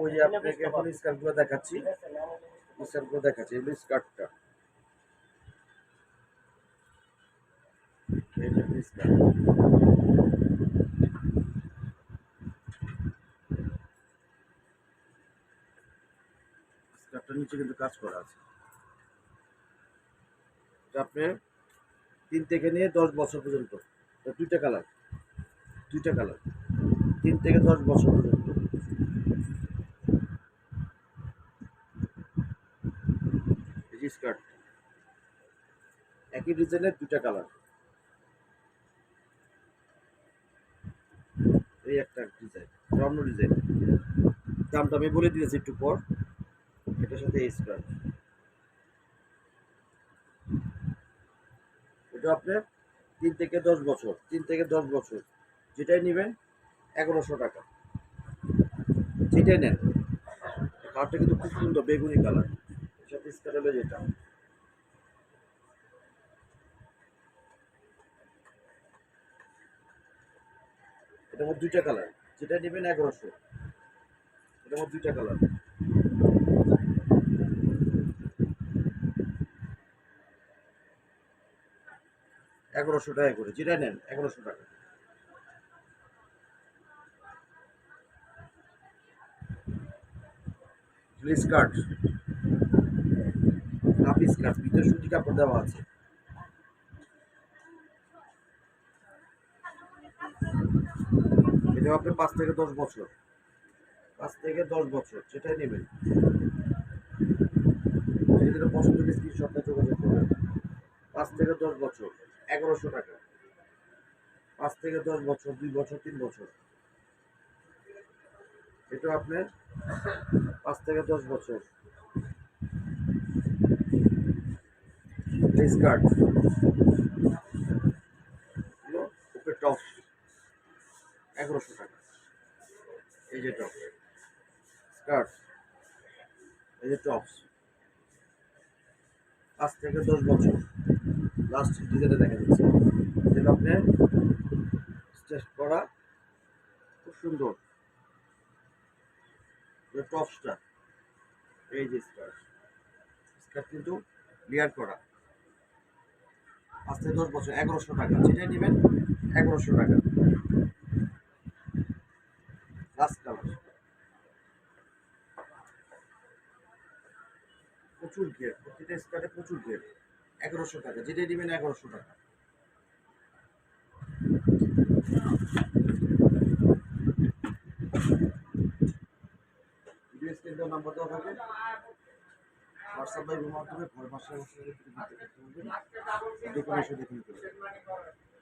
ওই যে আপনাকে এখন স্কার্টগুলো দেখাচ্ছি। স্কার্টগুলো দেখাচ্ছি এগুলো স্কার্টটা স্কার্টটার নিচে কিন্তু কাজ করা আছে। আপনি তিন থেকে নিয়ে দশ বছর পর্যন্ত দুইটা কালার দুইটা কালার তিন থেকে দশ বছর পর্যন্ত এই যে স্কার্ট একই ডিজাইনের দুইটা কালার এই একটা ডিজাইন ডিজাইন দামটা আমি বলে দিয়েছি একটু পর। এটার সাথে এই স্কার্ট এটা আপনার তিন থেকে দশ বছর, তিন থেকে দশ বছর। যেটাই নেবেন, এগারোশো টাকা। যেটাই নেন। কালারটা কিন্তু খুব সুন্দর, বেগুনি কালার হলো যেটা। এটার মধ্যে দুইটা কালার যেটা নেবেন এগারোশো। এটার মধ্যে দুইটা কালার এগারোশো টাকা করে, যেটা নেন, এগারোশো টাকা। স্কার্ট হাফ স্কার্ট ভিতরে সুতি কাপড় দেওয়া আছে। এটা আপনি পাঁচ থেকে দশ বছর। পাঁচ থেকে দশ বছর সেটাই নেবেন। যেটা পছন্দ স্ক্রিনশটটা যোগাযোগ পাঁচ থেকে দশ বছর, এগারোশো টাকা। পাঁচ থেকে দশ বছর, দুই বছর, তিন বছর। এটা আপনার পাঁচ থেকে দশ বছর। স্কার্ট ওকে টপ এগারোশো টাকা। এই যে টপ স্কার্ট এই যে টপস পাঁচ থেকে দশ বছর। লাস্ট ডিজাইনে দেখা যাচ্ছে। যেটা আপনার স্টেচ করা খুব সুন্দর। টপসটা এই যে স্কার্ট স্কার্ট কিন্তু লেয়ার করা। থেকে দশ বছর, এগারোশো টাকা। যেটাই নেবেন, এগারোশো টাকা। প্রচুর ঘের প্রতিটা স্কার্টে প্রচুর ঘের এগারোশো টাকা, যেটাই নেবেন, এগারোশো টাকা। ভিডিও স্ক্রিনটার নাম্বার দেওয়া থাকে হোয়াটসঅ্যাপ লাইভের মাধ্যমে ঘর বাসায় ডেকোরেশন দেখে নিতে পারবেন।